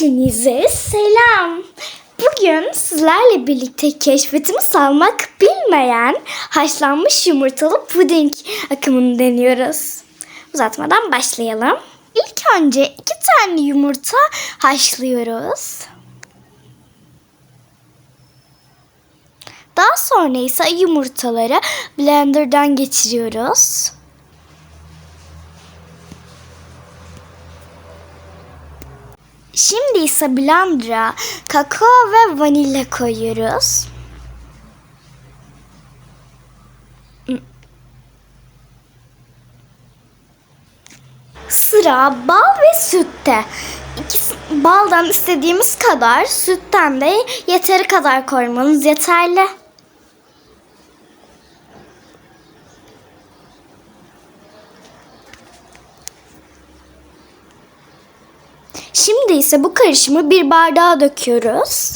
Hepinize selam. Bugün sizlerle birlikte keşfetimi salmak bilmeyen haşlanmış yumurtalı puding akımını deniyoruz. Uzatmadan başlayalım. İlk önce iki tane yumurta haşlıyoruz. Daha sonra ise yumurtaları blenderdan geçiriyoruz. Şimdi ise blender'a kakao ve vanilya koyuyoruz. Sıra bal ve sütte. İkisi, baldan istediğimiz kadar, sütten de yeteri kadar koymanız yeterli. Şimdi ise bu karışımı bir bardağa döküyoruz.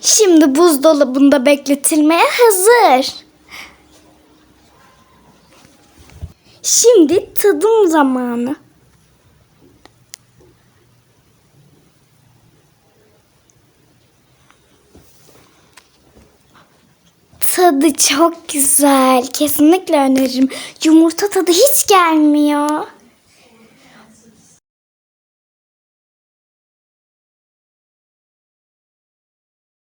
Şimdi buzdolabında bekletilmeye hazır. Şimdi tadım zamanı. Tadı çok güzel. Kesinlikle öneririm. Yumurta tadı hiç gelmiyor.